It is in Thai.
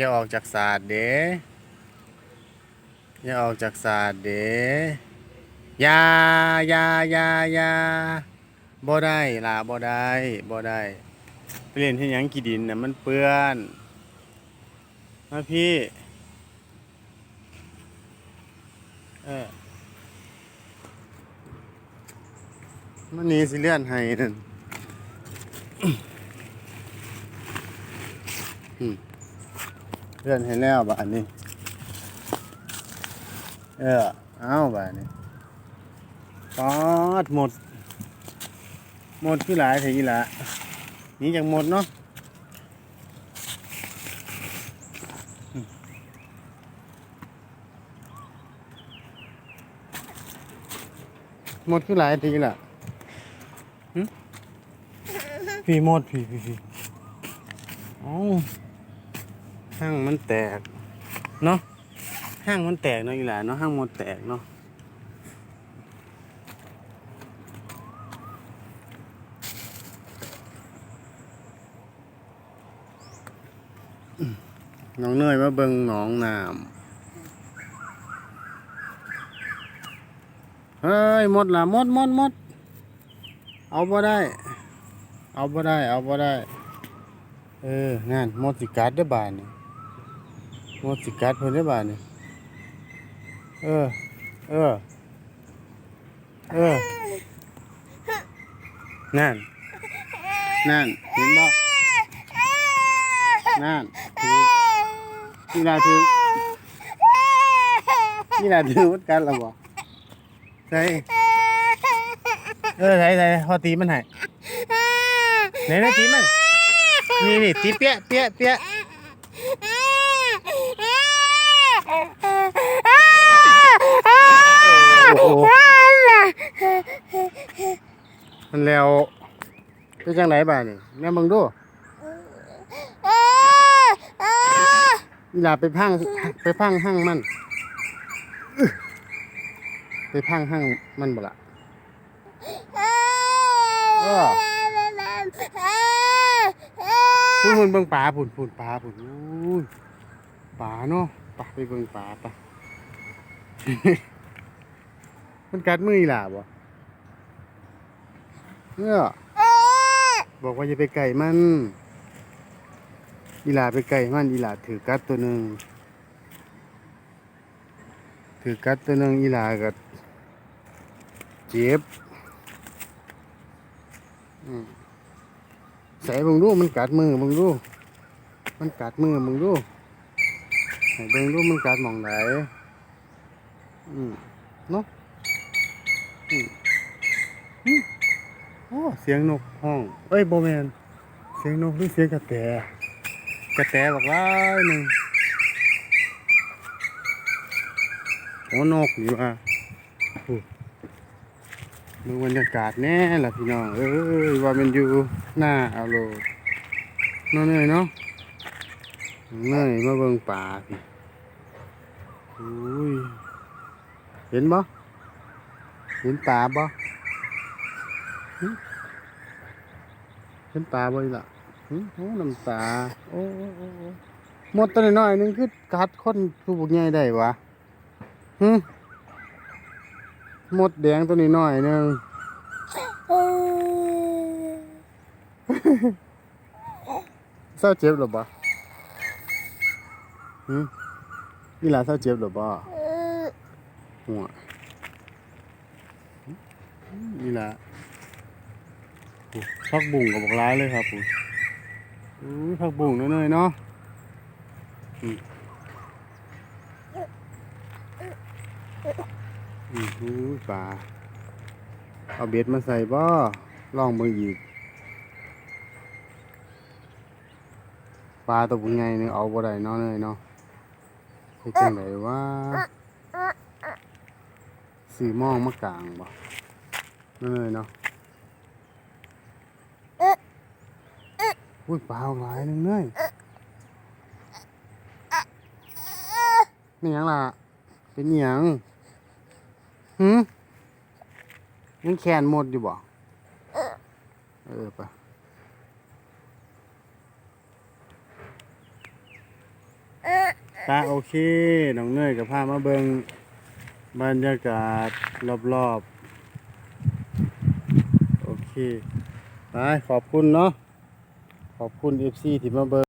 อย่าออกจากศาสตร์เด้อย่าออกจากศาสตร์เด้อย่ายายายาบ่ได้ล่ะบ่ได้บ่ได้ไปเล่นที่ยังกี่ดินน่ะมันเปื้อนมาพี่เออมันนี้สิเลื่อนให้นั่นอืม เลื่อนให้แล้วบาดนี้ เออเอาบาดนี้ปอดหมด หมดคือหลายเสียอีหละนี่จากหมดเนาะหมดคือหลายทีละหึพี่หมดพี่พี่พี่เอ้า ห้างมันแตก เนาะห้างมันแตกเนาะอีหล่าเนาะห้างหมดแตกเนาะน้องเนยมาเบิงหนองน้ำเฮ้ยหมดละหมดหมดหมดเอาบ่ได้ เอาบ่ได้ เอาบ่ได้ เออนั่นหมดสิกัดได้บานนี่ มดสิกัดเพิ่นได้อบานนี่เออ เออ เออ นั่น นั่นเห็นบ่นั่นถือนี่ล่ะถือนี่ล่ะถือมันกัดแล้วบ่ใช่เออใช่ใช่พอตีมันใหายไหนไหนตีมันนี่นี่ตีเปี้ยเปี้ยเปี้ยโอ้โห มันแล้วเป็นจังไหนบ้านี่แม่มึงดูอย่าไปพังไปพังห้างมัน ไปพังห้างมันบ่ละเออพูนพูนเบิ่งปลาพูนพูนปลาพูนอู้ยปลาเนาะปลาไปเบิ่งปลาปะมันกัดมืออีหล่าบ่ เออบอกว่าอย่าไปไก่มันอีหล่าไปไก่มันอีหล่าถือกัดตัวหนึ่งถือกัดตัวหนึ่งอีหล่าก็เจ็บใส่บังดูมันกัดมือบังดูมันกัดมือบังดูให้เบังดูมันกัดหมองไหนอืมเนาะอืมอืม โอ้เสียงนกห้อง เอ้ยโบแมนเสียงนกหรือเสียงกระแตกระแตบอกว่าหนึ่งโอ้นกอยู่อะดูบรรยากาศแน่ล่ะพี่น้อง เอ้ยว่ามันอยู่หน้าเอาโลดเน้อเนยเนาะเนยมาเบิ่งป่าพี่อุ้ยเห็นบ่เห็นป่าบ่ เห็นป่าบ่อีล่ะหึโอ้น้ำตาโอ้โอ้โอ้โอ้หมดตัวน้อยๆหนึงคือกัดคนผู้บุกใหญ่ได้วะหึหมดแดงตัวนี้หน่อยหนึงเศร้าเจ็บหรือบ่หืมนี่ล่ะเศร้าเจ็บหรือบ่หัวนี่ล่ะโอ้ พักบุ่งกับบอกร้ายเลยครับผมพักบุ่งเน้อยเนาะอือหือปลาเอาเบ็ดมาใส่บ่ลองเบิ่งอีกปลาตัวเป็นไงเนี่ยเอาบ่ได้เนาะเลยเนาะเฮ็ดจังไดว่าสีมองมากลางบ่นั่นเลยเนาะ อุ้ยปล่าหลายนึงเลยเป็นยังล่ะ เป็นยังหืมยังแขนหมดอยู่บ่เออปะตาโอเค น้องเนยกับพามาเบิงบรรยากาศรอบๆ โอเค ไปขอบคุณเนาะ ขอบคุณเอฟซีที่มาเบิร์